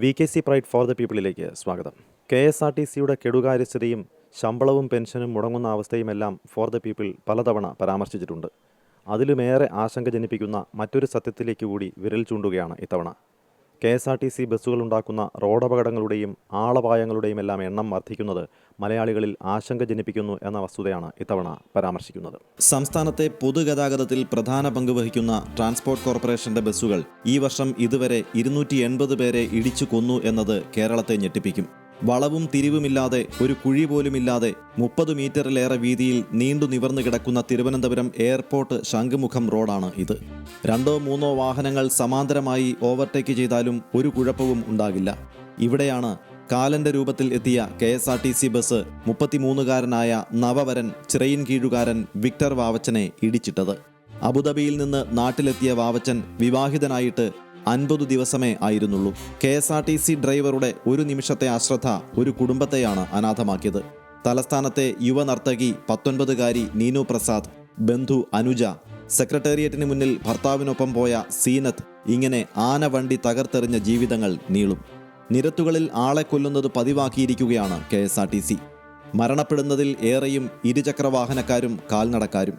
V K C pride for the പീപ്പിളിലേക്ക് സ്വാഗതം. K S R T സിയുടെ കെടുകാര്യസ്ഥതയും ശമ്പളവും പെൻഷനും മുടങ്ങുന്ന അവസ്ഥയുമെല്ലാം ഫോർ ദ പീപ്പിൾ പലതവണ പരാമർശിച്ചിട്ടുണ്ട്. അതിലുമേറെ ആശങ്ക ജനിപ്പിക്കുന്ന മറ്റൊരു സത്യത്തിലേക്ക് കൂടി വിരൽ ചൂണ്ടുകയാണ് ഇത്തവണ. K S R T C ബസ്സുകളുണ്ടാക്കുന്ന റോഡപകടങ്ങളുടെയും ആളപായങ്ങളുടെയും എല്ലാം എണ്ണം വർദ്ധിക്കുന്നത് മലയാളികളിൽ ആശങ്ക ജനിപ്പിക്കുന്നു എന്ന വസ്തുതയാണ് ഇത്തവണ പരാമർശിക്കുന്നത്. സംസ്ഥാനത്തെ പൊതുഗതാഗതത്തിൽ പ്രധാന പങ്ക് വഹിക്കുന്ന ട്രാൻസ്പോർട്ട് കോർപ്പറേഷന്റെ ബസ്സുകൾ ഈ വർഷം ഇതുവരെ ഇരുന്നൂറ്റി പേരെ ഇടിച്ചു കൊന്നു എന്നത് കേരളത്തെ ഞെട്ടിപ്പിക്കും. വളവും തിരിവുമില്ലാതെ ഒരു കുഴി പോലുമില്ലാതെ മുപ്പത് മീറ്ററിലേറെ വീതിയിൽ നീണ്ടു നിവർന്നു കിടക്കുന്ന തിരുവനന്തപുരം എയർപോർട്ട് ശംഖുമുഖം റോഡാണ് ഇത്. രണ്ടോ മൂന്നോ വാഹനങ്ങൾ സമാന്തരമായി ഓവർടേക്ക് ചെയ്താലും ഒരു കുഴപ്പവും ഉണ്ടാകില്ല. ഇവിടെയാണ് കാലന്റെ രൂപത്തിൽ എത്തിയ K S R T C bus മുപ്പത്തിമൂന്നുകാരനായ നവവരൻ ചിറയിൻ കീഴുകാരൻ വിക്ടർ വാവച്ചനെ ഇടിച്ചിട്ടത്. അബുദാബിയിൽ നിന്ന് നാട്ടിലെത്തിയ വാവച്ചൻ വിവാഹിതനായിട്ട് അൻപത് ദിവസമേ ആയിരുന്നുള്ളൂ. K S R T C ഡ്രൈവറുടെ ഒരു നിമിഷത്തെ അശ്രദ്ധ ഒരു കുടുംബത്തെയാണ് അനാഥമാക്കിയത്. തലസ്ഥാനത്തെ യുവ നർത്തകി പത്തൊൻപതുകാരി നീനു പ്രസാദ് ബന്ധു അനുജ സെക്രട്ടേറിയറ്റിന് മുന്നിൽ ഭർത്താവിനൊപ്പം പോയ സീനത്ത് ഇങ്ങനെ ആന വണ്ടി തകർത്തെറിഞ്ഞ ജീവിതങ്ങൾ നീളും. നിരത്തുകളിൽ ആളെ കൊല്ലുന്നത് പതിവാക്കിയിരിക്കുകയാണ് K S R T C. മരണപ്പെടുന്നതിൽ ഏറെയും ഇരുചക്രവാഹനക്കാരും കാൽനടക്കാരും.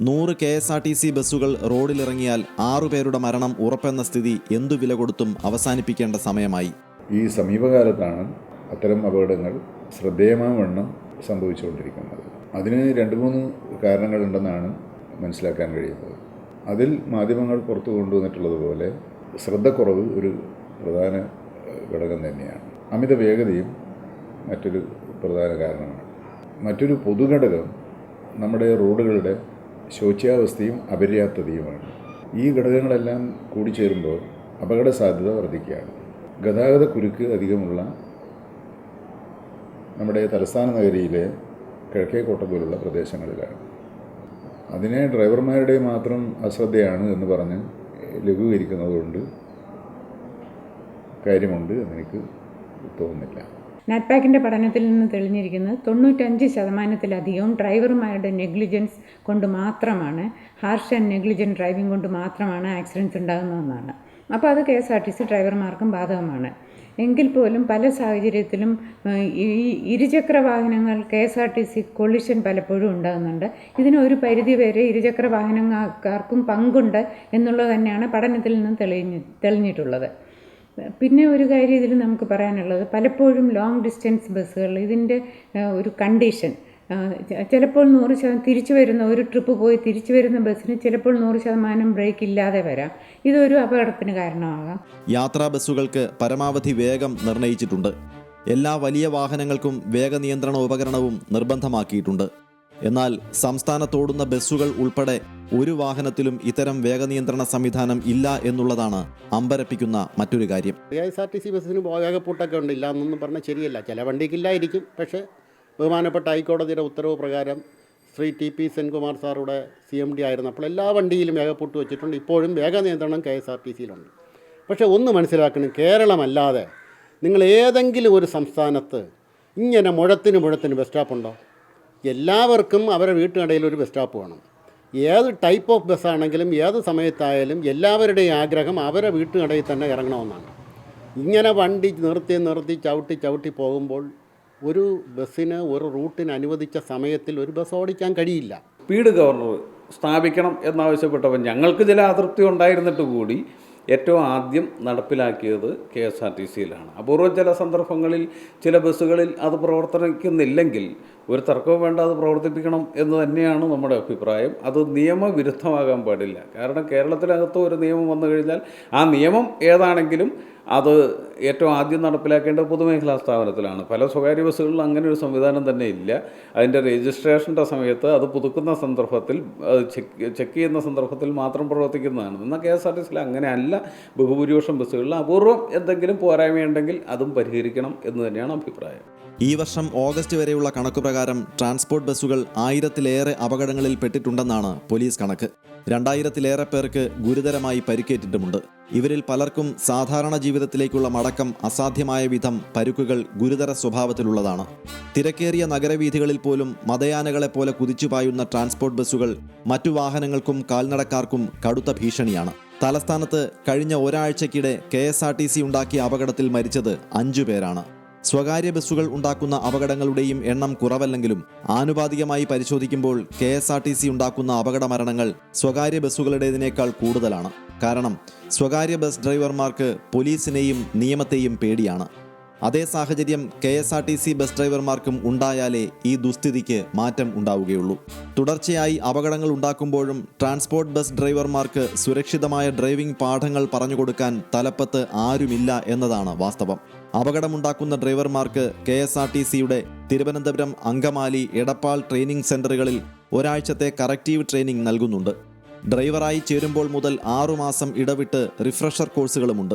നൂറ് K S R T C ബസ്സുകൾ റോഡിലിറങ്ങിയാൽ ആറുപേരുടെ മരണം ഉറപ്പെന്ന സ്ഥിതി എന്തു വില കൊടുത്തും അവസാനിപ്പിക്കേണ്ട സമയമായി. ഈ സമീപകാലത്താണ് അത്തരം അപകടങ്ങൾ ശ്രദ്ധേയമാവണ്ണം സംഭവിച്ചുകൊണ്ടിരിക്കുന്നത്. അതിന് രണ്ട് മൂന്ന് കാരണങ്ങളുണ്ടെന്നാണ് മനസ്സിലാക്കാൻ കഴിയുന്നത്. അതിൽ മാധ്യമങ്ങൾ പുറത്തു കൊണ്ടുവന്നിട്ടുള്ളതുപോലെ ശ്രദ്ധക്കുറവ് ഒരു പ്രധാന ഘടകം തന്നെയാണ്. അമിത വേഗതയും മറ്റൊരു പ്രധാന കാരണമാണ്. മറ്റൊരു പൊതുഘടകം നമ്മുടെ റോഡുകളുടെ ശോച്യാവസ്ഥയും അപര്യാപ്തതയുമാണ്. ഈ ഘടകങ്ങളെല്ലാം കൂടിച്ചേരുമ്പോൾ അപകട സാധ്യത വർദ്ധിക്കുകയാണ്. ഗതാഗത കുരുക്ക് അധികമുള്ള നമ്മുടെ തലസ്ഥാന നഗരിയിലെ കിഴക്കേക്കോട്ട പോലുള്ള പ്രദേശങ്ങളിലാണ്. അതിനെ ഡ്രൈവർമാരുടെ മാത്രം അശ്രദ്ധയാണ് എന്ന് പറഞ്ഞ് ലഘൂകരിക്കുന്നതുകൊണ്ട് കാര്യമുണ്ട് എനിക്ക് തോന്നുന്നില്ല. നാറ്റ്പാക്കിന്റെ പഠനത്തിൽ നിന്ന് തെളിഞ്ഞിരിക്കുന്നത് തൊണ്ണൂറ്റഞ്ച് ശതമാനത്തിലധികവും ഡ്രൈവർമാരുടെ നെഗ്ലിജൻസ് കൊണ്ട് മാത്രമാണ്. ഹാർഷ് ആൻഡ് നെഗ്ലിജന്റ് ഡ്രൈവിംഗ് കൊണ്ട് മാത്രമാണ് ആക്സിഡൻസ് ഉണ്ടാകുന്നതെന്നാണ്. അപ്പോൾ അത് K S R T C ഡ്രൈവർമാർക്കും ബാധകമാണ്. എങ്കിൽ പോലും പല സാഹചര്യത്തിലും ഈ ഇരുചക്ര വാഹനങ്ങൾ K S R T C collision പലപ്പോഴും ഉണ്ടാകുന്നുണ്ട്. ഇതിന് ഒരു പരിധി വരെ ഇരുചക്ര വാഹനക്കാർക്കും പങ്കുണ്ട് എന്നുള്ളത് തന്നെയാണ് പഠനത്തിൽ നിന്ന് തെളിഞ്ഞ് തെളിഞ്ഞിട്ടുള്ളത്. പിന്നെ ഒരു കാര്യം ഇതിൽ നമുക്ക് പറയാനുള്ളത് പലപ്പോഴും ലോങ് ഡിസ്റ്റൻസ് ബസ്സുകൾ ഇതിന്റെ ഒരു കണ്ടീഷൻ ചിലപ്പോൾ നൂറ് ശതമാനം തിരിച്ചു വരുന്ന ഒരു ട്രിപ്പ് പോയി തിരിച്ചു വരുന്ന ബസ്സിന് ചിലപ്പോൾ നൂറ് ശതമാനം ബ്രേക്ക് ഇല്ലാതെ വരാം. ഇതൊരു അപകടത്തിന് കാരണമാകാം. യാത്രാ ബസ്സുകൾക്ക് പരമാവധി വേഗം നിർണയിച്ചിട്ടുണ്ട്. എല്ലാ വലിയ വാഹനങ്ങൾക്കും വേഗ നിയന്ത്രണ ഉപകരണവും നിർബന്ധമാക്കിയിട്ടുണ്ട്. എന്നാൽ സംസ്ഥാനത്തോടുന്ന ബസ്സുകൾ ഉൾപ്പെടെ ഒരു വാഹനത്തിലും ഇത്തരം വേഗനിയന്ത്രണ സംവിധാനം ഇല്ല എന്നുള്ളതാണ് അമ്പരപ്പിക്കുന്ന മറ്റൊരു കാര്യം. K S R T C ബസ്സിന് വേഗപ്പൂട്ടൊക്കെ ഉണ്ട്. ഇല്ല എന്നൊന്നും പറഞ്ഞാൽ ശരിയല്ല. ചില വണ്ടിക്കില്ലായിരിക്കും. പക്ഷേ ബഹുമാനപ്പെട്ട ഹൈക്കോടതിയുടെ ഉത്തരവ് പ്രകാരം ശ്രീ ടി പി സെൻകുമാർ സാറുടെ സി എം ഡി ആയിരുന്നപ്പോൾ എല്ലാ വണ്ടിയിലും വേഗപ്പൂട്ട് വെച്ചിട്ടുണ്ട്. ഇപ്പോഴും വേഗ നിയന്ത്രണം കെ എസ് ആർ ടി സിയിലുണ്ട്. പക്ഷേ ഒന്ന് മനസ്സിലാക്കണം. കേരളമല്ലാതെ നിങ്ങൾ ഏതെങ്കിലും ഒരു സംസ്ഥാനത്ത് ഇങ്ങനെ മുഴത്തിന് മുഴത്തിന് ബസ് സ്റ്റോപ്പ് ഉണ്ടോ എല്ലാവർക്കും അവരുടെ വീട്ടിനിടയിൽ ഒരു ബസ് സ്റ്റോപ്പ് വേണം. ഏത് ടൈപ്പ് ഓഫ് ബസ്സാണെങ്കിലും ഏത് സമയത്തായാലും എല്ലാവരുടെയും ആഗ്രഹം അവരെ വീട്ടിനിടയിൽ തന്നെ ഇറങ്ങണമെന്നാണ്. ഇങ്ങനെ വണ്ടി നിർത്തി നിർത്തി ചവിട്ടി ചവിട്ടി പോകുമ്പോൾ ഒരു ബസ്സിന് ഒരു റൂട്ടിന് അനുവദിച്ച സമയത്തിൽ ഒരു ബസ് ഓടിക്കാൻ കഴിയില്ല. സ്പീഡ് ഗവർണർ സ്ഥാപിക്കണം എന്നാവശ്യപ്പെട്ടപ്പോൾ ഞങ്ങൾക്ക് ചില അതൃപ്തി ഉണ്ടായിരുന്നിട്ട് കൂടി ഏറ്റവും ആദ്യം നടപ്പിലാക്കിയത് കെ എസ് ആർ ടി സിയിലാണ് അപൂർവം ചില സന്ദർഭങ്ങളിൽ ചില ബസ്സുകളിൽ അത് പ്രവർത്തിക്കുന്നില്ലെങ്കിൽ ഒരു തർക്കവും വേണ്ട അത് പ്രവർത്തിപ്പിക്കണം എന്ന് തന്നെയാണ് നമ്മുടെ അഭിപ്രായം. അത് നിയമവിരുദ്ധമാകാൻ പാടില്ല. കാരണം കേരളത്തിനകത്ത് ഒരു നിയമം വന്നു കഴിഞ്ഞാൽ ആ നിയമം ഏതാണെങ്കിലും അത് ഏറ്റവും ആദ്യം നടപ്പിലാക്കേണ്ടത് പൊതുമേഖലാ സ്ഥാപനത്തിലാണ്. പല സ്വകാര്യ ബസ്സുകളിലും അങ്ങനെ ഒരു സംവിധാനം തന്നെ ഇല്ല. അതിന്റെ രജിസ്ട്രേഷന്റെ സമയത്ത് അത് പുതുക്കുന്ന സന്ദർഭത്തിൽ അത് ചെക്ക് ചെക്ക് ചെയ്യുന്ന സന്ദർഭത്തിൽ മാത്രം പ്രവർത്തിക്കുന്നതാണ്. എന്നാൽ കെ എസ് ആർ ടി സിയിൽ അങ്ങനെയല്ല ബഹുഭൂരിപക്ഷം ബസ്സുകളിൽ അപൂർവം എന്തെങ്കിലും പോരായ്മയുണ്ടെങ്കിൽ അതും പരിഹരിക്കണം എന്ന് തന്നെയാണ് അഭിപ്രായം. ഈ വർഷം ഓഗസ്റ്റ് വരെയുള്ള കണക്കുപ്രകാരം ട്രാൻസ്പോർട്ട് ബസ്സുകൾ ആയിരത്തിലേറെ അപകടങ്ങളിൽ പെട്ടിട്ടുണ്ടെന്നാണ് പോലീസ് കണക്ക്. രണ്ടായിരത്തിലേറെ പേർക്ക് ഗുരുതരമായി പരിക്കേറ്റിട്ടുമുണ്ട്. ഇവരിൽ പലർക്കും സാധാരണ ജീവിതത്തിലേക്കുള്ള മടക്കം അസാധ്യമായ വിധം പരുക്കുകൾ ഗുരുതര സ്വഭാവത്തിലുള്ളതാണ്. തിരക്കേറിയ നഗരവീഥികളിൽ പോലും മതയാനകളെപ്പോലെ കുതിച്ചുപായുന്ന ട്രാൻസ്പോർട്ട് ബസ്സുകൾ മറ്റു വാഹനങ്ങൾക്കും കാൽനടക്കാർക്കും കടുത്ത ഭീഷണിയാണ്. തലസ്ഥാനത്ത് കഴിഞ്ഞ ഒരാഴ്ചക്കിടെ K S R T C ഉണ്ടാക്കിയ അപകടത്തിൽ മരിച്ചത് അഞ്ചു പേരാണ്. സ്വകാര്യ ബസ്സുകൾ ഉണ്ടാക്കുന്ന അപകടങ്ങളുടെയും എണ്ണം കുറവല്ലെങ്കിലും ആനുപാതികമായി പരിശോധിക്കുമ്പോൾ K S R T C ഉണ്ടാക്കുന്ന അപകട മരണങ്ങൾ സ്വകാര്യ ബസ്സുകളുടേതിനേക്കാൾ കൂടുതലാണ്. കാരണം സ്വകാര്യ ബസ് ഡ്രൈവർമാർക്ക് പോലീസിനെയും നിയമത്തെയും പേടിയാണ്. അതേ സാഹചര്യം K S R T C bus ഡ്രൈവർമാർക്കും ഉണ്ടായാലേ ഈ ദുസ്ഥിതിക്ക് മാറ്റം ഉണ്ടാവുകയുള്ളൂ. തുടർച്ചയായി അപകടങ്ങൾ ഉണ്ടാക്കുമ്പോഴും ട്രാൻസ്പോർട്ട് ബസ് ഡ്രൈവർമാർക്ക് സുരക്ഷിതമായ ഡ്രൈവിംഗ് പാഠങ്ങൾ പറഞ്ഞുകൊടുക്കാൻ തലപ്പത്ത് ആരുമില്ല എന്നതാണ് വാസ്തവം. അപകടമുണ്ടാക്കുന്ന ഡ്രൈവർമാർക്ക് കെ എസ് ആർ ടി സിയുടെ തിരുവനന്തപുരം അങ്കമാലി എടപ്പാൾ ട്രെയിനിംഗ് സെന്ററുകളിൽ ഒരാഴ്ചത്തെ കറക്റ്റീവ് ട്രെയിനിംഗ് നൽകുന്നുണ്ട്. ഡ്രൈവറായി ചേരുമ്പോൾ മുതൽ ആറുമാസം ഇടവിട്ട് refresher കോഴ്സുകളുമുണ്ട്.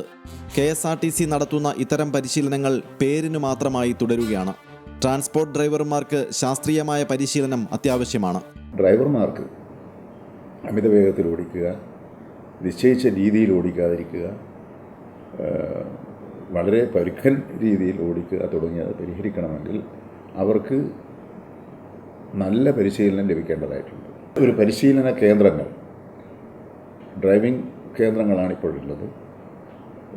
K S R T C നടത്തുന്ന ഇത്തരം പരിശീലനങ്ങൾ പേരിനു മാത്രമായി തുടരുകയാണ്. ട്രാൻസ്പോർട്ട് ഡ്രൈവർമാർക്ക് ശാസ്ത്രീയമായ പരിശീലനം അത്യാവശ്യമാണ്. ഡ്രൈവർമാർക്ക് അമിത വേഗത്തിൽ ഓടിക്കുക നിശ്ചയിച്ച രീതിയിൽ ഓടിക്കാതിരിക്കുക വളരെ പരുക്കൻ രീതിയിൽ ഓടിക്കുക തുടങ്ങിയത് പരിഹരിക്കണമെങ്കിൽ അവർക്ക് നല്ല പരിശീലനം ലഭിക്കേണ്ടതായിട്ടുണ്ട്. ഒരു പരിശീലന കേന്ദ്രങ്ങൾ ഡ്രൈവിംഗ് കേന്ദ്രങ്ങളാണ് ഇപ്പോഴുള്ളത്.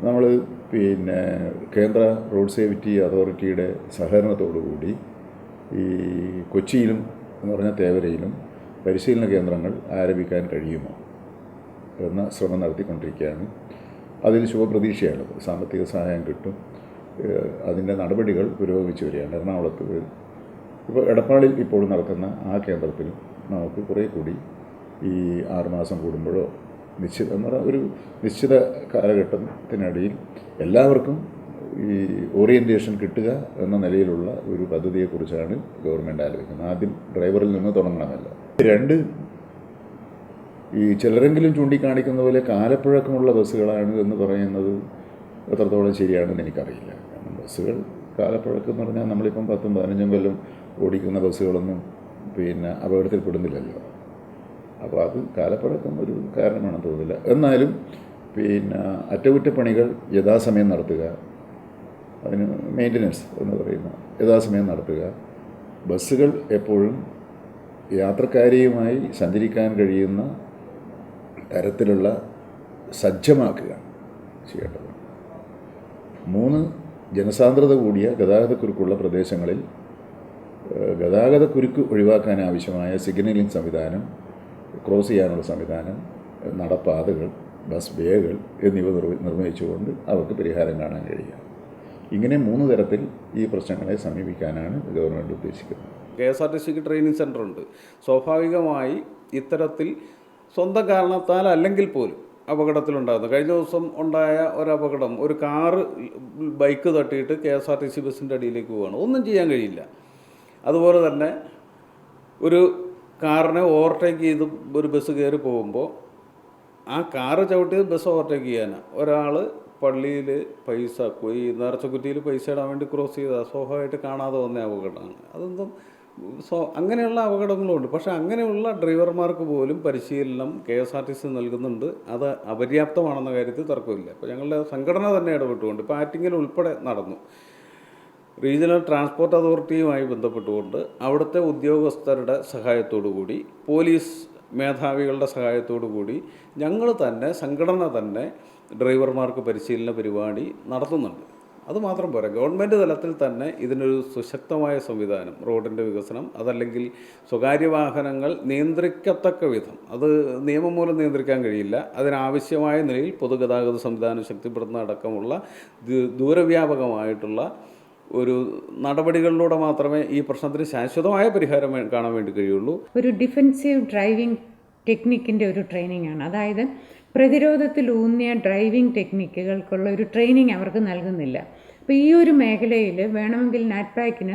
നമ്മൾ പിന്നെ കേന്ദ്ര റോഡ് സേഫ്റ്റി അതോറിറ്റിയുടെ സഹകരണത്തോടുകൂടി ഈ കൊച്ചിയിലും എന്ന് പറഞ്ഞാൽ തേവരയിലും പരിശീലന കേന്ദ്രങ്ങൾ ആരംഭിക്കാൻ കഴിയുമോ എന്ന ശ്രമം നടത്തിക്കൊണ്ടിരിക്കുകയാണ്. അതിൽ ശുഭപ്രതീക്ഷയാണ് സാമ്പത്തിക സഹായം കിട്ടും. അതിന്റെ നടപടികൾ പുരോഗമിച്ചു വരികയാണ്. എറണാകുളത്ത് ഇപ്പോൾ എടപ്പാളിൽ ഇപ്പോൾ നടക്കുന്ന ആ കേന്ദ്രത്തിലും നമുക്ക് കുറേ കൂടി ഈ ആറുമാസം കൂടുമ്പോഴോ നിശ്ചിത എന്ന് പറഞ്ഞാൽ ഒരു നിശ്ചിത കാലഘട്ടത്തിനിടയിൽ എല്ലാവർക്കും ഈ ഓറിയന്റേഷൻ കിട്ടുക എന്ന നിലയിലുള്ള ഒരു പദ്ധതിയെക്കുറിച്ചാണ് ഗവൺമെന്റ് ആലോചിക്കുന്നത്. ആദ്യം ഡ്രൈവറിൽ നിന്ന് തുടങ്ങണമല്ല. രണ്ട് ഈ ചിലരെങ്കിലും ചൂണ്ടിക്കാണിക്കുന്ന പോലെ കാലപ്പഴക്കമുള്ള ബസ്സുകളാണ് എന്ന് പറയുന്നത് എത്രത്തോളം ശരിയാണെന്ന് എനിക്കറിയില്ല. കാരണം ബസ്സുകൾ കാലപ്പഴക്കം എന്ന് പറഞ്ഞാൽ നമ്മളിപ്പം പത്തും പതിനഞ്ചും കൊല്ലം ഓടിക്കുന്ന ബസ്സുകളൊന്നും പിന്നെ അപകടത്തിൽപ്പെടുന്നില്ലല്ലോ. അപ്പോൾ അത് കാലപ്പഴക്കം ഒരു കാരണമാണെന്ന് തോന്നില്ല. എന്നാലും പിന്നെ അറ്റകുറ്റപ്പണികൾ യഥാസമയം നടത്തുക. അതിന് മെയിന്റനൻസ് എന്ന് പറയുന്ന. യഥാസമയം നടത്തുക. ബസ്സുകൾ എപ്പോഴും യാത്രക്കാരിയുമായി സഞ്ചരിക്കാൻ കഴിയുന്ന തരത്തിലുള്ള സജ്ജമാക്കുക ചെയ്യേണ്ടത് മൂന്ന് ജനസാന്ദ്രത കൂടിയ ഗതാഗതക്കുരുക്കുള്ള പ്രദേശങ്ങളിൽ ഗതാഗതക്കുരുക്ക് ഒഴിവാക്കാൻ ആവശ്യമായ സിഗ്നലിംഗ് സംവിധാനം ക്രോസ് ചെയ്യാനുള്ള സംവിധാനം നടപ്പാതകൾ ബസ് ബേകൾ എന്നിവ നിർമ്മിച്ചുകൊണ്ട് അവർക്ക് പരിഹാരം കാണാൻ കഴിയുക. ഇങ്ങനെ മൂന്ന് തരത്തിൽ ഈ പ്രശ്നങ്ങളെ സമീപിക്കാനാണ് ഗവൺമെന്റ് ഉദ്ദേശിക്കുന്നത്. കെ എസ് ആർ ടി സിക്ക് ട്രെയിനിങ് സെന്റർ ഉണ്ട്. സ്വാഭാവികമായി ഇത്തരത്തിൽ സ്വന്തം കാരണത്താൽ അല്ലെങ്കിൽ പോലും അപകടത്തിലുണ്ടാകുന്നു. കഴിഞ്ഞ ദിവസം ഉണ്ടായ ഒരു അപകടം ഒരു കാറ് ബൈക്ക് തട്ടിയിട്ട് K S R T C ബസ്സിന്റെ അടിയിലേക്ക് പോവുകയാണ്. ഒന്നും ചെയ്യാൻ കഴിയില്ല. അതുപോലെ തന്നെ ഒരു കാറിനെ ഓവർടേക്ക് ചെയ്ത് ഒരു ബസ് കയറി പോകുമ്പോൾ ആ കാറ് ചവിട്ടിയത് ബസ് ഓവർടേക്ക് ചെയ്യാനാണ് ഒരാൾ പള്ളിയിൽ പൈസ ഈ നേർച്ചക്കുറ്റിയിൽ പൈസ ഇടാൻ വേണ്ടി ക്രോസ് ചെയ്താൽ സ്വാഭാവികമായിട്ട് കാണാതെ വന്ന അപകടമാണ്. അതൊന്നും സോ അങ്ങനെയുള്ള അപകടങ്ങളുണ്ട്. പക്ഷേ അങ്ങനെയുള്ള ഡ്രൈവർമാർക്ക് പോലും പരിശീലനം K S R T C നൽകുന്നുണ്ട്. അത് അപര്യാപ്തമാണെന്ന കാര്യത്തിൽ തർക്കമില്ല. അപ്പോൾ ഞങ്ങളുടെ സംഘടന തന്നെ ഇടപെട്ടുകൊണ്ട് ഇപ്പോൾ ആറ്റിങ്ങൽ ഉൾപ്പെടെ നടന്നു. റീജിയണൽ ട്രാൻസ്പോർട്ട് അതോറിറ്റിയുമായി ബന്ധപ്പെട്ടുകൊണ്ട് അവിടുത്തെ ഉദ്യോഗസ്ഥരുടെ കൂടി പോലീസ് മേധാവികളുടെ കൂടി ഞങ്ങൾ തന്നെ സംഘടന തന്നെ ഡ്രൈവർമാർക്ക് പരിശീലന പരിപാടി നടത്തുന്നുണ്ട്. അതുമാത്രം പോരാ. ഗവൺമെന്റ് തലത്തിൽ തന്നെ ഇതിനൊരു സുശക്തമായ സംവിധാനം റോഡിന്റെ വികസനം അതല്ലെങ്കിൽ സ്വകാര്യ വാഹനങ്ങൾ നിയന്ത്രിക്കത്തക്ക വിധം. അത് നിയമം മൂലം നിയന്ത്രിക്കാൻ കഴിയില്ല. അതിനാവശ്യമായ നിലയിൽ പൊതുഗതാഗത സംവിധാനം ശക്തിപ്പെടുത്തുന്ന അടക്കമുള്ള ദൂരവ്യാപകമായിട്ടുള്ള ഒരു നടപടികളിലൂടെ മാത്രമേ ഈ പ്രശ്നത്തിന് ശാശ്വതമായ പരിഹാരം കാണാൻ വേണ്ടി കഴിയുള്ളൂ. ഒരു ഡിഫെൻസീവ് ഡ്രൈവിംഗ് ടെക്നിക്കിന്റെ ഒരു ട്രെയിനിങ് ആണ്. അതായത് പ്രതിരോധത്തിൽ ഊന്നിയ ഡ്രൈവിംഗ് ടെക്നിക്കുകൾക്കുള്ള ഒരു ട്രെയിനിങ് അവർക്ക് നൽകുന്നില്ല. അപ്പോൾ ഈ ഒരു മേഖലയിൽ വേണമെങ്കിൽ നാറ്റ്പാക്കിന്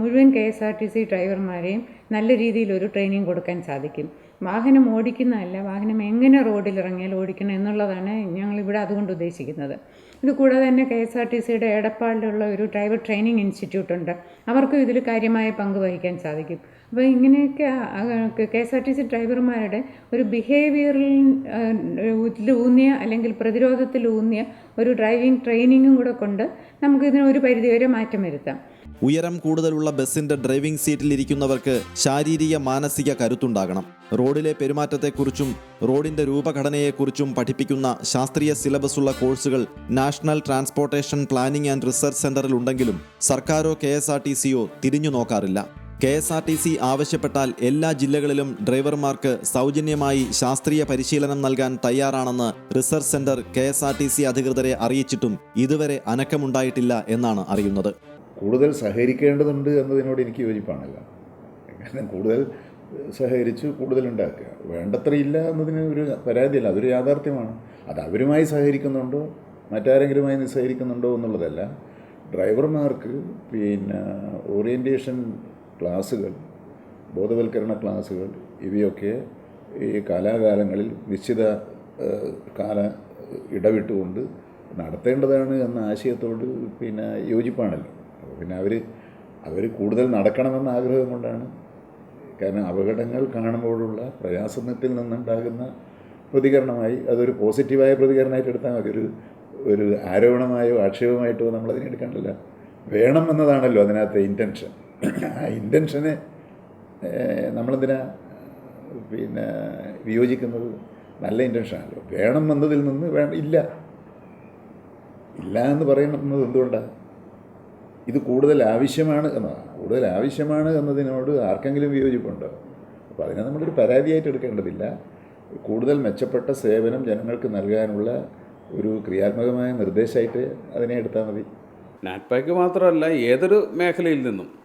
മുഴുവൻ K S R T C ഡ്രൈവർമാരെയും നല്ല രീതിയിൽ ഒരു ട്രെയിനിങ് കൊടുക്കാൻ സാധിക്കും. വാഹനം ഓടിക്കുന്നതല്ല വാഹനം എങ്ങനെ റോഡിൽ ഇറങ്ങിയാൽ ഓടിക്കണം എന്നുള്ളതാണ് ഞങ്ങളിവിടെ അതുകൊണ്ട് ഉദ്ദേശിക്കുന്നത്. ഇത് കൂടാതെ തന്നെ കെ എസ് ആർ ടി സിയുടെ എടപ്പാളിലുള്ള ഒരു ഡ്രൈവർ ട്രെയിനിങ് ഇൻസ്റ്റിറ്റ്യൂട്ട് ഉണ്ട് അവർക്കും ഇതിൽ കാര്യമായ പങ്ക് വഹിക്കാൻ സാധിക്കും. അപ്പോൾ ഇങ്ങനെയൊക്കെ K S R T C ഡ്രൈവർമാരുടെ ഒരു ബിഹേവിയറിൽ ഊന്നിയ അല്ലെങ്കിൽ പ്രതിരോധത്തിലൂന്നിയ ഒരു ഡ്രൈവിംഗ് ട്രെയിനിങ്ങും കൂടെ കൊണ്ട് നമുക്ക് ഇതിന് ഒരു പരിധിവരെ മാറ്റം വരുത്താം. ഉയരം കൂടുതലുള്ള ബസ്സിന്റെ ഡ്രൈവിംഗ് സീറ്റിൽ ഇരിക്കുന്നവർക്ക് ശാരീരിക മാനസിക കരുത്തുണ്ടാകണം. റോഡിലെ പെരുമാറ്റത്തെക്കുറിച്ചും റോഡിന്റെ രൂപഘടനയെക്കുറിച്ചും പഠിപ്പിക്കുന്ന ശാസ്ത്രീയ സിലബസ് ഉള്ള കോഴ്സുകൾ national transportation planning and research സെന്ററിൽ ഉണ്ടെങ്കിലും സർക്കാരോ കെ തിരിഞ്ഞു നോക്കാറില്ല. K S R T C ആവശ്യപ്പെട്ടാൽ എല്ലാ ജില്ലകളിലും ഡ്രൈവർമാർക്ക് സൗജന്യമായി ശാസ്ത്രീയ പരിശീലനം നൽകാൻ തയ്യാറാണെന്ന് research centre K S R T C അധികൃതരെ അറിയിച്ചിട്ടും ഇതുവരെ അനക്കമുണ്ടായിട്ടില്ല എന്നാണ് അറിയുന്നത്. കൂടുതൽ സഹകരിക്കേണ്ടതുണ്ട് എന്നതിനോട് എനിക്ക് യോജിപ്പാണല്ല. കൂടുതൽ സഹകരിച്ച് കൂടുതൽ ഉണ്ടാക്കുക. വേണ്ടത്ര ഇല്ല എന്നതിന് ഒരു പരാതിയല്ല. അതൊരു യാഥാർത്ഥ്യമാണ്. അത് അവരുമായി സഹകരിക്കുന്നുണ്ടോ? മറ്റാരെങ്കിലുമായി നിസ്സഹരിക്കുന്നുണ്ടോ എന്നുള്ളതല്ല. ഡ്രൈവർമാർക്ക് പിന്നെ ഓറിയന്റേഷൻ ക്ലാസ്സുകൾ ബോധവൽക്കരണ ക്ലാസ്സുകൾ ഇവയൊക്കെ ഈ കാലാകാലങ്ങളിൽ നിശ്ചിത കാല ഇടവിട്ടുകൊണ്ട് നടത്തേണ്ടതാണ് എന്ന ആശയത്തോട് പിന്നെ യോജിപ്പാണല്ലോ. അപ്പോൾ പിന്നെ അവർ അവർ കൂടുതൽ നടക്കണമെന്ന ആഗ്രഹം കൊണ്ടാണ്. കാരണം അപകടങ്ങൾ കാണുമ്പോഴുള്ള പ്രയാസത്തിൽ നിന്നുണ്ടാകുന്ന പ്രതികരണമായി അതൊരു പോസിറ്റീവായ പ്രതികരണമായിട്ട് എടുത്താൽ മതി. ഒരു ഒരു ആരോപണമായോ ആക്ഷേപമായിട്ടോ നമ്മളതിനെടുക്കേണ്ടല്ല എടുക്കണ്ടല്ല വേണം എന്നതാണല്ലോ അതിനകത്തെ ഇന്റൻഷൻ ഇന്റൻഷനെ നമ്മളെന്തിനാ പിന്നെ വിയോജിക്കുന്നത്? നല്ല ഇന്റൻഷനാണല്ലോ വേണം എന്നതിൽ നിന്ന് വേണം ഇല്ല. ഇല്ല എന്ന് പറയുന്നത് എന്തുകൊണ്ടാണ് ഇത് കൂടുതൽ ആവശ്യമാണ് എന്നതാണ്. കൂടുതൽ ആവശ്യമാണ് എന്നതിനോട് ആർക്കെങ്കിലും വിയോജിപ്പുണ്ടോ? അപ്പോൾ അതിനെ നമ്മളൊരു പരാതിയായിട്ട് എടുക്കേണ്ടതില്ല. കൂടുതൽ മെച്ചപ്പെട്ട സേവനം ജനങ്ങൾക്ക് നൽകാനുള്ള ഒരു ക്രിയാത്മകമായ നിർദ്ദേശമായിട്ട് അതിനെ എടുത്താൽ മതി. നാറ്റ്പാക്ക് മാത്രമല്ല ഏതൊരു മേഖലയിൽ നിന്നും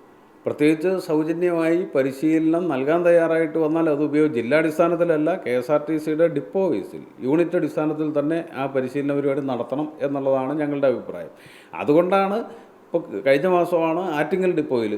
പ്രത്യേകിച്ച് സൗജന്യമായി പരിശീലനം നൽകാൻ തയ്യാറായിട്ട് വന്നാൽ അത് ഉപയോഗം ജില്ലാടിസ്ഥാനത്തിലല്ല കെ എസ് ആർ ടി സിയുടെ ഡിപ്പോ ബേസിൽ യൂണിറ്റ് അടിസ്ഥാനത്തിൽ തന്നെ ആ പരിശീലന പരിപാടി നടത്തണം എന്നുള്ളതാണ് ഞങ്ങളുടെ അഭിപ്രായം. അതുകൊണ്ടാണ് ഇപ്പോൾ കഴിഞ്ഞ മാസമാണ് ആറ്റിങ്ങൽ ഡിപ്പോയിൽ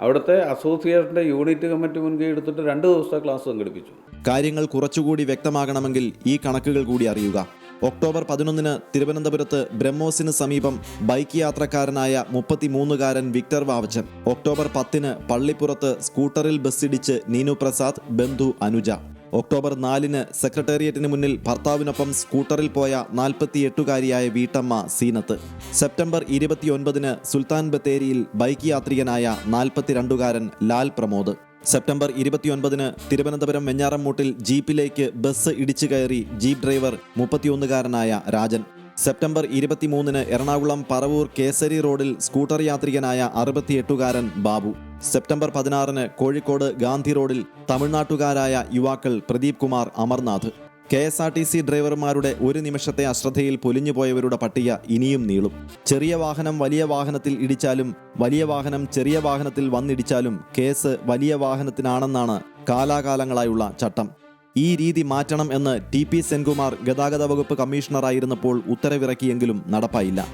അവിടുത്തെ അസോസിയേഷന്റെ യൂണിറ്റ് കമ്മിറ്റി മുൻകൈ എടുത്തിട്ട് രണ്ട് ദിവസത്തെ ക്ലാസ് സംഘടിപ്പിച്ചു. കാര്യങ്ങൾ കുറച്ചുകൂടി വ്യക്തമാകണമെങ്കിൽ ഈ കണക്കുകൾ കൂടി അറിയുക. ഒക്ടോബർ പതിനൊന്നിന് തിരുവനന്തപുരത്ത് ബ്രഹ്മോസിന് സമീപം ബൈക്ക് യാത്രക്കാരനായ മുപ്പത്തിമൂന്നുകാരൻ വിക്ടർ വാവച്ചൻ. ഒക്ടോബർ പത്തിന് പള്ളിപ്പുറത്ത് സ്കൂട്ടറിൽ ബസ്സിടിച്ച് നീനു പ്രസാദ് ബന്ധു അനുജ. ഒക്ടോബർ നാലിന് സെക്രട്ടേറിയറ്റിന് മുന്നിൽ ഭർത്താവിനൊപ്പം സ്കൂട്ടറിൽ പോയ നാൽപ്പത്തിയെട്ടുകാരിയായ വീട്ടമ്മ സീനത്ത്. സെപ്റ്റംബർ ഇരുപത്തിയൊൻപതിന് സുൽത്താൻ ബത്തേരിയിൽ ബൈക്ക് യാത്രികനായ നാൽപ്പത്തിരണ്ടുകാരൻ ലാൽ പ്രമോദ്. സെപ്റ്റംബർ ഇരുപത്തിയൊൻപതിന് തിരുവനന്തപുരം വെഞ്ഞാറമ്മൂട്ടിൽ ജീപ്പിലേക്ക് ബസ് ഇടിച്ചു കയറി ജീപ്പ് ഡ്രൈവർ മുപ്പത്തിയൊന്നുകാരനായ രാജൻ. സെപ്റ്റംബർ ഇരുപത്തിമൂന്നിന് എറണാകുളം പറവൂർ കേസരി റോഡിൽ സ്കൂട്ടർ യാത്രികനായ അറുപത്തിയെട്ടുകാരൻ ബാബു. സെപ്റ്റംബർ പതിനാറിന് കോഴിക്കോട് ഗാന്ധി റോഡിൽ തമിഴ്നാട്ടുകാരായ യുവാക്കൾ Pradeep Kumar Amarnath. K S R T C ഡ്രൈവർമാരുടെ ഒരു നിമിഷത്തെ അശ്രദ്ധയിൽ പൊലിഞ്ഞുപോയവരുടെ പട്ടിക ഇനിയും നീളും. ചെറിയ വാഹനം വലിയ വാഹനത്തിൽ ഇടിച്ചാലും വലിയ വാഹനം ചെറിയ വാഹനത്തിൽ വന്നിടിച്ചാലും കേസ് വലിയ വാഹനത്തിനാണെന്നാണ് കാലാകാലങ്ങളായുള്ള ചട്ടം. ഈ രീതി മാറ്റണം എന്ന് ടി പി സെൻകുമാർ ഗതാഗത വകുപ്പ് കമ്മീഷണറായിരുന്നപ്പോൾ ഉത്തരവിറക്കിയെങ്കിലും നടപ്പായില്ല.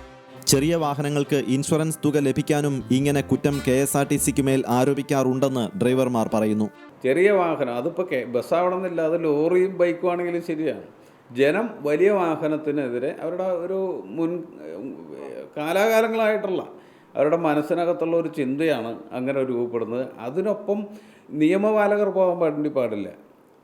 ചെറിയ വാഹനങ്ങൾക്ക് ഇൻഷുറൻസ് തുക ലഭിക്കാനും ഇങ്ങനെ കുറ്റം കെ എസ് ആർ ടി സിക്ക് മേൽ ആരോപിക്കാറുണ്ടെന്ന് ഡ്രൈവർമാർ പറയുന്നു. ചെറിയ വാഹനം അതിപ്പോൾ കെ ബസ്സാവണമെന്നില്ല അത് ലോറിയും ബൈക്കും ആണെങ്കിലും ശരിയാണ്. ജനം വലിയ വാഹനത്തിനെതിരെ അവരുടെ ഒരു മുൻ കാലാകാലങ്ങളായിട്ടുള്ള അവരുടെ മനസ്സിനകത്തുള്ള ഒരു ചിന്തയാണ് അങ്ങനെ രൂപപ്പെടുന്നത്. അതിനൊപ്പം നിയമപാലകർ പോകാൻ വേണ്ടി പാടില്ല.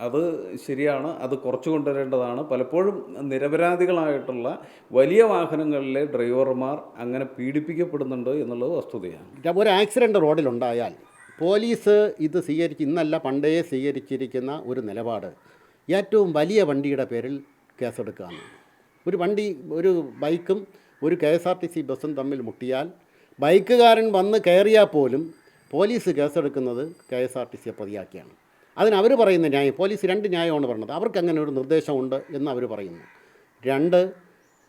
അത് ശരിയാണ് അത് കുറച്ചു കൊണ്ടുവരേണ്ടതാണ്. പലപ്പോഴും നിരപരാധികളായിട്ടുള്ള വലിയ വാഹനങ്ങളിലെ ഡ്രൈവർമാർ അങ്ങനെ പീഡിപ്പിക്കപ്പെടുന്നുണ്ട് എന്നുള്ളത് വസ്തുതയാണ്. ഒരു ആക്സിഡന്റ് റോഡിലുണ്ടായാൽ പോലീസ് ഇത് സ്വീകരിച്ച് ഇന്നല്ല പണ്ടേ സ്വീകരിച്ചിരിക്കുന്ന ഒരു നിലപാട്. ഏറ്റവും വലിയ വണ്ടിയുടെ പേരിൽ കേസെടുക്കുകയാണ്. ഒരു വണ്ടി ഒരു ബൈക്കും ഒരു K S R T C ബസ്സും തമ്മിൽ മുട്ടിയാൽ ബൈക്കുകാരൻ വന്ന് കയറിയാൽ പോലും പോലീസ് കേസെടുക്കുന്നത് കെ എസ് ആർ ടി സിയെ പ്രതിയാക്കിയാണ്. അതിന് അവർ പറയുന്ന ന്യായം പോലീസ് രണ്ട് ന്യായമാണ് പറഞ്ഞത്. അവർക്ക് അങ്ങനെ ഒരു നിർദ്ദേശമുണ്ട് എന്ന് അവർ പറയുന്നു. രണ്ട്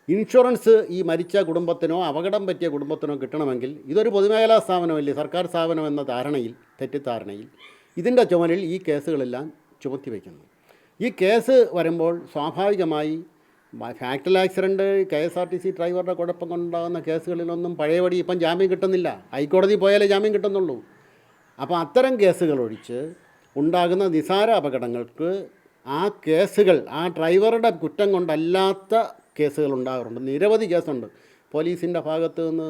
ഇൻഷുറൻസ് ഈ മരിച്ച കുടുംബത്തിനോ അപകടം പറ്റിയ കുടുംബത്തിനോ കിട്ടണമെങ്കിൽ ഇതൊരു പൊതുമേഖലാ സ്ഥാപനമല്ലേ? സർക്കാർ സ്ഥാപനം എന്ന ധാരണയിൽ തെറ്റിദ്ധാരണയിൽ ഇതിന്റെ ചുമലിൽ ഈ കേസുകളെല്ലാം ചുമത്തി വയ്ക്കുന്നു. ഈ കേസ് വരുമ്പോൾ സ്വാഭാവികമായി fatal accident K S R T C ഡ്രൈവറുടെ കുഴപ്പം കൊണ്ടുണ്ടാകുന്ന കേസുകളിലൊന്നും പഴയപടി ഇപ്പം ജാമ്യം കിട്ടുന്നില്ല. ഹൈക്കോടതി പോയാലേ ജാമ്യം കിട്ടുന്നുള്ളൂ. അപ്പോൾ അത്തരം കേസുകൾ ഒഴിച്ച് ഉണ്ടാകുന്ന നിസാര അപകടങ്ങൾക്ക് ആ കേസുകൾ ആ ഡ്രൈവറുടെ കുറ്റം കൊണ്ടല്ലാത്ത കേസുകൾ ഉണ്ടാകാറുണ്ട് നിരവധി കേസുണ്ട്. പോലീസിന്റെ ഭാഗത്തു നിന്ന്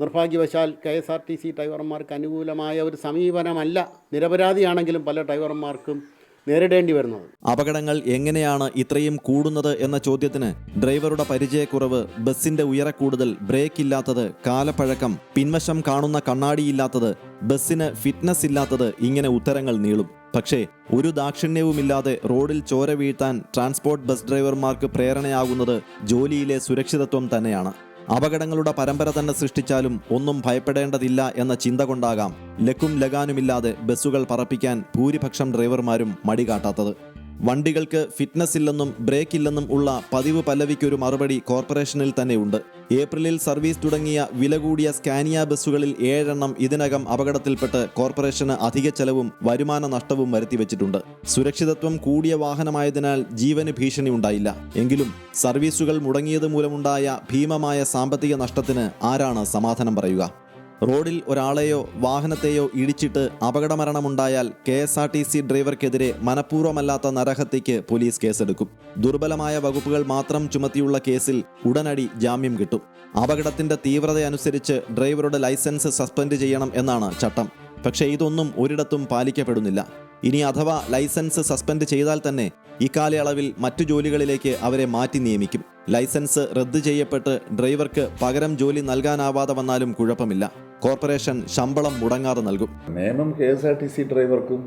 നിർഭാഗ്യവശാൽ K S R T C ഡ്രൈവർമാർക്ക് അനുകൂലമായ ഒരു സമീപനമല്ല നിരപരാധിയാണെങ്കിലും പല ഡ്രൈവർമാർക്കും നേരിടേണ്ടി വരുന്നത്. അപകടങ്ങൾ എങ്ങനെയാണ് ഇത്രയും കൂടുന്നത് എന്ന ചോദ്യത്തിന് ഡ്രൈവറുടെ പരിചയക്കുറവ് ബസിന്റെ ഉയരക്കൂടുതൽ ബ്രേക്ക് ഇല്ലാത്തത് കാലപ്പഴക്കം പിൻവശം കാണുന്ന കണ്ണാടിയില്ലാത്തത് ബസ്സിന് ഫിറ്റ്നസ് ഇല്ലാത്തത് ഇങ്ങനെ ഉത്തരങ്ങൾ നീളും. പക്ഷേ ഒരു ദാക്ഷിണ്യവുമില്ലാതെ റോഡിൽ ചോര വീഴ്ത്താൻ ട്രാൻസ്പോർട്ട് ബസ് ഡ്രൈവർമാർക്ക് പ്രേരണയാകുന്നത് ജോലിയിലെ സുരക്ഷിതത്വം തന്നെയാണ്. അപകടങ്ങളുടെ പരമ്പര തന്നെ സൃഷ്ടിച്ചാലും ഒന്നും ഭയപ്പെടേണ്ടതില്ല എന്ന ചിന്ത കൊണ്ടാകാം ലക്കും ലഗാനുമില്ലാതെ ബസ്സുകൾ പറപ്പിക്കാൻ ഭൂരിപക്ഷം ഡ്രൈവർമാരും മടികാട്ടാത്തത് വണ്ടികൾക്ക് ഫിറ്റ്നസ് ഇല്ലെന്നും ബ്രേക്ക് ഇല്ലെന്നും ഉള്ള പതിവ് പല്ലവിക്കൊരു മറുപടി കോർപ്പറേഷനിൽ തന്നെയുണ്ട്. ഏപ്രിലിൽ സർവീസ് തുടങ്ങിയ വില കൂടിയ സ്കാനിയ ബസ്സുകളിൽ ഏഴെണ്ണം ഇതിനകം അപകടത്തിൽപ്പെട്ട് കോർപ്പറേഷന് അധിക ചെലവും വരുമാന നഷ്ടവും വരുത്തിവെച്ചിട്ടുണ്ട്. സുരക്ഷിതത്വം കൂടിയ വാഹനമായതിനാൽ ജീവന് ഭീഷണി ഉണ്ടായില്ല. എങ്കിലും സർവീസുകൾ മുടങ്ങിയത് മൂലമുണ്ടായ ഭീമമായ സാമ്പത്തിക നഷ്ടത്തിന് ആരാണ് സമാധാനം പറയുക? റോഡിൽ ഒരാളെയോ വാഹനത്തെയോ ഇടിച്ചിട്ട് അപകടമരണമുണ്ടായാൽ K S R T C ഡ്രൈവർക്കെതിരെ മനഃപൂർവമല്ലാത്ത നരഹത്യയ്ക്ക് പോലീസ് കേസെടുക്കും. ദുർബലമായ വകുപ്പുകൾ മാത്രം ചുമത്തിയുള്ള കേസിൽ ഉടനടി ജാമ്യം കിട്ടും. അപകടത്തിന്റെ തീവ്രതയനുസരിച്ച് ഡ്രൈവറുടെ ലൈസൻസ് സസ്പെൻഡ് ചെയ്യണം എന്നാണ് ചട്ടം. പക്ഷേ ഇതൊന്നും ഒരിടത്തും പാലിക്കപ്പെടുന്നില്ല. ഇനി അഥവാ ലൈസൻസ് സസ്പെൻഡ് ചെയ്താൽ തന്നെ ഇക്കാലയളവിൽ മറ്റു ജോലികളിലേക്ക് അവരെ മാറ്റി നിയമിക്കും. ലൈസൻസ് റദ്ദ് ചെയ്യപ്പെട്ട് ഡ്രൈവർക്ക് പകരം ജോലി നൽകാനാവാതെ വന്നാലും കുഴപ്പമില്ല. കോർപ്പറേഷൻ ശമ്പളം മുടങ്ങാതെ നൽകും. നിയമം K S R T C ഡ്രൈവർക്കും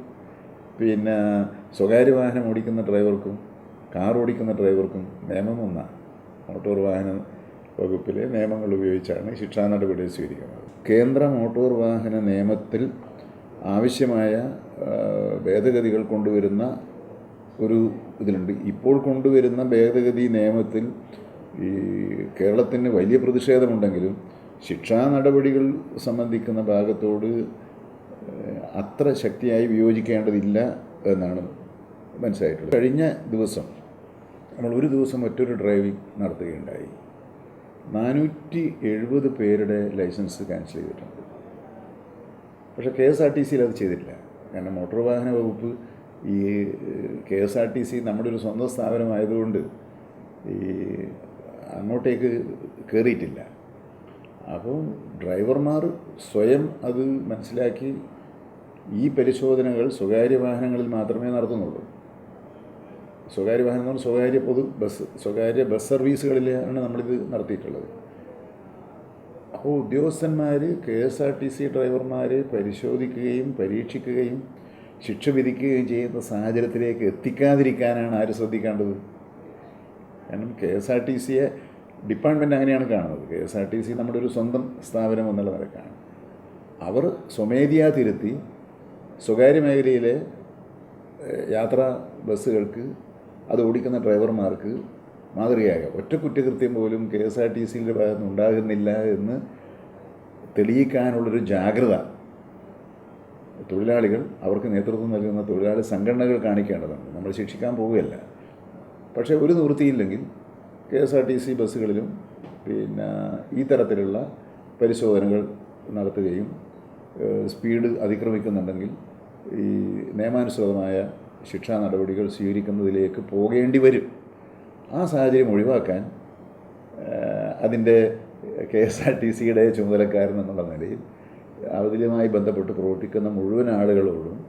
പിന്നെ സ്വകാര്യ വാഹനം ഓടിക്കുന്ന ഡ്രൈവർക്കും കാർ ഓടിക്കുന്ന ഡ്രൈവർക്കും നിയമം ഒന്നാണ് മോട്ടോർ വാഹന വകുപ്പിലെ നിയമങ്ങൾ ഉപയോഗിച്ചാണ് ശിക്ഷാ നടപടി സ്വീകരിക്കുന്നത്. കേന്ദ്ര മോട്ടോർ വാഹന നിയമത്തിൽ ആവശ്യമായ ഭേദഗതികൾ കൊണ്ടുവരുന്ന ഒരു ഇതിലുണ്ട്. ഇപ്പോൾ കൊണ്ടുവരുന്ന ഭേദഗതി നിയമത്തിൽ ഈ കേരളത്തിന് വലിയ പ്രതിഷേധമുണ്ടെങ്കിലും ശിക്ഷാ നടപടികൾ സംബന്ധിക്കുന്ന ഭാഗത്തോട് അത്ര ശക്തിയായി വിയോജിക്കേണ്ടതില്ല എന്നാണ് മനസ്സിലായിട്ടുള്ളത്. കഴിഞ്ഞ ദിവസം നമ്മൾ ഒരു ദിവസം മറ്റൊരു ഡ്രൈവിംഗ് നടത്തുകയുണ്ടായി. നാനൂറ്റി എഴുപത് പേരുടെ ലൈസൻസ് ക്യാൻസൽ ചെയ്തിട്ടുണ്ട്. പക്ഷേ കെ എസ് ആർ ടി സിയിൽ അത് ചെയ്തിട്ടില്ല. കാരണം മോട്ടോർ വാഹന വകുപ്പ് ഈ K S R T C നമ്മുടെ ഒരു സ്വന്തം സ്ഥാപനമായതുകൊണ്ട് ഈ അങ്ങോട്ടേക്ക് കയറിയിട്ടില്ല അപ്പോൾ ഡ്രൈവർമാർ സ്വയം അത് മനസ്സിലാക്കി ഈ പരിശോധനകൾ സ്വകാര്യ വാഹനങ്ങളിൽ മാത്രമേ നടത്തുന്നുള്ളൂ. സ്വകാര്യ വാഹനം എന്ന് സ്വകാര്യ പൊതു ബസ് സ്വകാര്യ ബസ് സർവീസുകളിലാണ് നമ്മളിത് നടത്തിയിട്ടുള്ളത്. അപ്പോൾ ഉദ്യോഗസ്ഥന്മാർ K S R T C ഡ്രൈവർമാരെ പരിശോധിക്കുകയും പരീക്ഷിക്കുകയും ശിക്ഷ വിധിക്കുകയും ചെയ്യുന്ന സാഹചര്യത്തിലേക്ക് എത്തിക്കാതിരിക്കാനാണ് ആര് ശ്രദ്ധിക്കേണ്ടത്? കാരണം കെ എസ് ആർ ടി സിയെ ഡിപ്പാർട്ട്മെന്റ് അങ്ങനെയാണ് കാണുന്നത്. K S R T C നമ്മുടെ ഒരു സ്വന്തം സ്ഥാപനം എന്നുള്ള നിലക്കാണ് അവർ സ്വമേധിയാ തിരുത്തി സ്വകാര്യ മേഖലയിലെ യാത്രാ ബസ്സുകൾക്ക് അത് ഓടിക്കുന്ന ഡ്രൈവർമാർക്ക് മാതൃകയാകാം. ഒറ്റ കുറ്റകൃത്യം പോലും കെ എസ് ആർ ടി സിയിൽ ഭാഗത്തുനിന്ന് ഉണ്ടാകുന്നില്ല എന്ന് തെളിയിക്കാനുള്ളൊരു ജാഗ്രത തൊഴിലാളികൾ അവർക്ക് നേതൃത്വം നൽകുന്ന തൊഴിലാളി സംഘടനകൾ കാണിക്കേണ്ടതുണ്ട്. നമ്മൾ ശിക്ഷിക്കാൻ പോവുകയല്ല. പക്ഷേ ഒരു നിവൃത്തിയില്ലെങ്കിൽ K S R T C ബസ്സുകളിലും പിന്നെ ഈ തരത്തിലുള്ള പരിശോധനകൾ നടത്തുകയും സ്പീഡ് അതിക്രമിക്കുന്നുണ്ടെങ്കിൽ ഈ നിയമാനുസൃതമായ ശിക്ഷാ നടപടികൾ സ്വീകരിക്കുന്നതിലേക്ക് പോകേണ്ടി വരും. ആ സാഹചര്യം ഒഴിവാക്കാൻ അതിന്റെ കെ എസ് ആർ ടി സിയുടെ ചുമതലക്കാരൻ എന്നുള്ള നിലയിൽ അതിലുമായി ബന്ധപ്പെട്ട് പ്രവർത്തിക്കുന്ന മുഴുവൻ ആളുകളോടും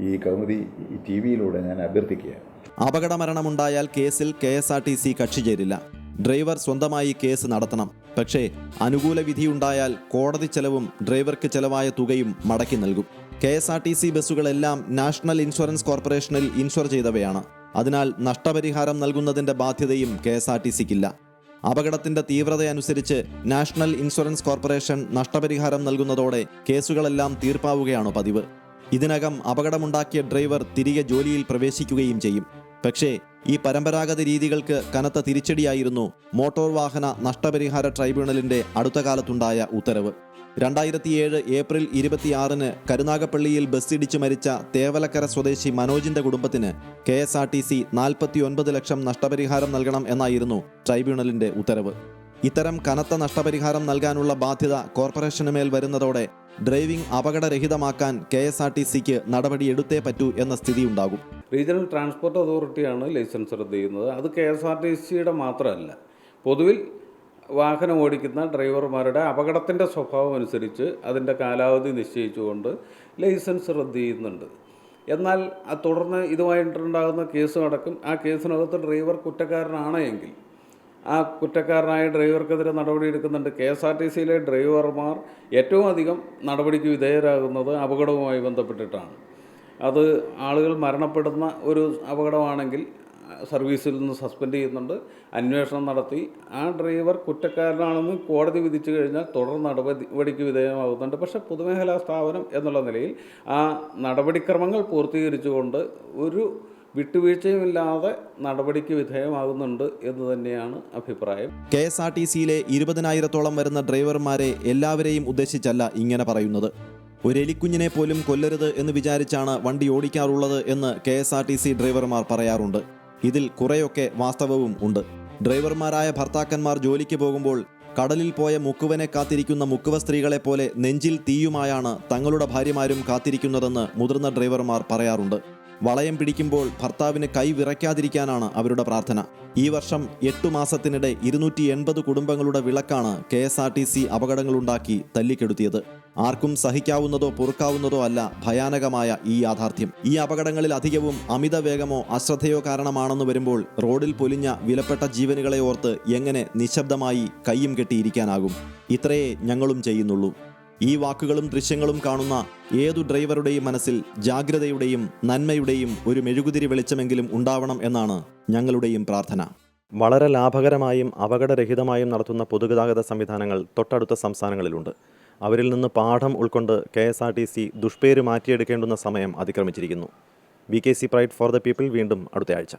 ഈ കൗമുദി ടി വിയിലൂടെ ഞാൻ അഭ്യർത്ഥിക്കുകയാണ്. അപകടമരണമുണ്ടായാൽ കേസിൽ K S R T C കക്ഷി ചേരില്ല. ഡ്രൈവർ സ്വന്തമായി കേസ് നടത്തണം. പക്ഷേ അനുകൂല വിധിയുണ്ടായാൽ കോടതി ചെലവും ഡ്രൈവർക്ക് ചെലവായ തുകയും മടക്കി നൽകും. K S R T C ബസ്സുകളെല്ലാം national insurance കോർപ്പറേഷനിൽ ഇൻഷുർ ചെയ്തവയാണ്. അതിനാൽ നഷ്ടപരിഹാരം നൽകുന്നതിന്റെ ബാധ്യതയും കെ എസ് ആർ ടി സിക്കില്ല. അപകടത്തിന്റെ തീവ്രതയനുസരിച്ച് നാഷണൽ ഇൻഷുറൻസ് കോർപ്പറേഷൻ നഷ്ടപരിഹാരം നൽകുന്നതോടെ കേസുകളെല്ലാം തീർപ്പാവുകയാണ് പതിവ്. ഇതിനകം അപകടമുണ്ടാക്കിയ ഡ്രൈവർ തിരികെ ജോലിയിൽ പ്രവേശിക്കുകയും ചെയ്യും. പക്ഷേ ഈ പരമ്പരാഗത രീതികൾക്ക് കനത്ത തിരിച്ചടിയായിരുന്നു മോട്ടോർ വാഹന നഷ്ടപരിഹാര ട്രൈബ്യൂണലിന്റെ അടുത്ത കാലത്തുണ്ടായ ഉത്തരവ്. രണ്ടായിരത്തിയേഴ് ഏപ്രിൽ ഇരുപത്തിയാറിന് കരുനാഗപ്പള്ളിയിൽ ബസ്സിടിച്ചു മരിച്ച തേവലക്കര സ്വദേശി മനോജിന്റെ കുടുംബത്തിന് K S R T C നാൽപ്പത്തിയൊൻപത് ലക്ഷം നഷ്ടപരിഹാരം നൽകണം എന്നായിരുന്നു ട്രൈബ്യൂണലിന്റെ ഉത്തരവ്. ഇത്തരം കനത്ത നഷ്ടപരിഹാരം നൽകാനുള്ള ബാധ്യത കോർപ്പറേഷന് മേൽ വരുന്നതോടെ ഡ്രൈവിംഗ് അപകടരഹിതമാക്കാൻ കെ എസ് ആർ ടി സിക്ക് നടപടിയെടുത്തേ പറ്റൂ എന്ന സ്ഥിതിയുണ്ടാകും. റീജിയണൽ ട്രാൻസ്പോർട്ട് അതോറിറ്റിയാണ് ലൈസൻസ് റദ്ദ് ചെയ്യുന്നത്. അത് കെ എസ് ആർ ടി സിയുടെ മാത്രമല്ല. പൊതുവിൽ വാഹനം ഓടിക്കുന്ന ഡ്രൈവർമാരുടെ അപകടത്തിന്റെ സ്വഭാവം അനുസരിച്ച് അതിന്റെ കാലാവധി നിശ്ചയിച്ചുകൊണ്ട് ലൈസൻസ് റദ്ദ് ചെയ്യുന്നുണ്ട്. എന്നാൽ തുടർന്ന് ഇതുമായിട്ടുണ്ടാകുന്ന കേസ് അടക്കം ആ കേസിനകത്ത് ഡ്രൈവർ കുറ്റക്കാരനാണ് എങ്കിൽ ആ കുറ്റക്കാരനായ ഡ്രൈവർക്കെതിരെ നടപടിയെടുക്കുന്നുണ്ട് കെ എസ് ആർ ടി സിയിലെ ഡ്രൈവർമാർ ഏറ്റവും അധികം നടപടിക്ക് വിധേയരാകുന്നത് അപകടവുമായി ബന്ധപ്പെട്ടിട്ടാണ്. അത് ആളുകൾ മരണപ്പെടുന്ന ഒരു അപകടമാണെങ്കിൽ സർവീസിൽ നിന്ന് സസ്പെൻഡ് ചെയ്യുന്നുണ്ട്. അന്വേഷണം നടത്തി. ആ ഡ്രൈവർ കുറ്റക്കാരനാണെന്ന് കോടതി വിധിച്ചു കഴിഞ്ഞാൽ തുടർ നടപടിക്ക് വിധേയമാകുന്നുണ്ട്. പക്ഷേ പൊതുമേഖലാ സ്ഥാപനം എന്നുള്ള നിലയിൽ ആ നടപടിക്രമങ്ങൾ പൂർത്തീകരിച്ചുകൊണ്ട് ഒരു വിട്ടുവീഴ്ചയുമില്ലാതെ നടപടിക്ക് വിധേയമാകുന്നുണ്ട് എന്ന് തന്നെയാണ് അഭിപ്രായം. കെ എസ് ആർ ടി സിയിലെ ഇരുപതിനായിരത്തോളം വരുന്ന ഡ്രൈവർമാരെ എല്ലാവരെയും ഉദ്ദേശിച്ചല്ല ഇങ്ങനെ പറയുന്നത്. ഒരു എലിക്കുഞ്ഞിനെ പോലും കൊല്ലരുത് എന്ന് വിചാരിച്ചാണ് വണ്ടി ഓടിക്കാറുള്ളത് എന്ന് കെ ഡ്രൈവർമാർ പറയാറുണ്ട്. ഇതിൽ കുറേയൊക്കെ വാസ്തവവും ഉണ്ട്. ഡ്രൈവർമാരായ ഭർത്താക്കന്മാർ ജോലിക്ക് പോകുമ്പോൾ കടലിൽ പോയ മുക്കുവനെ കാത്തിരിക്കുന്ന മുക്കുവ സ്ത്രീകളെ പോലെ നെഞ്ചിൽ തീയുമായാണ് തങ്ങളുടെ ഭാര്യമാരും കാത്തിരിക്കുന്നതെന്ന് മുതിർന്ന ഡ്രൈവർമാർ പറയാറുണ്ട്. വളയം പിടിക്കുമ്പോൾ ഭർത്താവിന് കൈ വിറയ്ക്കാതിരിക്കാനാണ് അവരുടെ പ്രാർത്ഥന. ഈ വർഷം എട്ടു മാസത്തിനിടെ ഇരുന്നൂറ്റി എൺപത് കുടുംബങ്ങളുടെ വിളക്കാണ് K S R T C അപകടങ്ങളുണ്ടാക്കി തല്ലിക്കെടുത്തിയത്. ആർക്കും സഹിക്കാവുന്നതോ പൊറുക്കാവുന്നതോ അല്ല ഭയാനകമായ ഈ യാഥാർത്ഥ്യം. ഈ അപകടങ്ങളിൽ അധികവും അമിത വേഗമോ അശ്രദ്ധയോ കാരണമാണെന്ന് വരുമ്പോൾ റോഡിൽ പൊലിഞ്ഞ വിലപ്പെട്ട ജീവനുകളെ ഓർത്ത് എങ്ങനെ നിശബ്ദമായി കയ്യും കെട്ടിയിരിക്കാനാകും? ഇത്രയേ ഞങ്ങളും ചെയ്യുന്നുള്ളൂ. ഈ വാക്കുകളും ദൃശ്യങ്ങളും കാണുന്ന ഏതു ഡ്രൈവറുടെയും മനസ്സിൽ ജാഗ്രതയുടെയും നന്മയുടെയും ഒരു മെഴുകുതിരി വെളിച്ചമെങ്കിലും ഉണ്ടാവണം എന്നാണ് ഞങ്ങളുടെയും പ്രാർത്ഥന. വളരെ ലാഭകരമായും അപകടരഹിതമായും നടത്തുന്ന പൊതുഗതാഗത സംവിധാനങ്ങൾ തൊട്ടടുത്ത സംസ്ഥാനങ്ങളിലുണ്ട്. അവരിൽ നിന്ന് പാഠം ഉൾക്കൊണ്ട് K S R T C ദുഷ്പേര് മാറ്റിയെടുക്കേണ്ടുന്ന സമയം അതിക്രമിച്ചിരിക്കുന്നു. V K C pride for the people വീണ്ടും അടുത്ത ആഴ്ച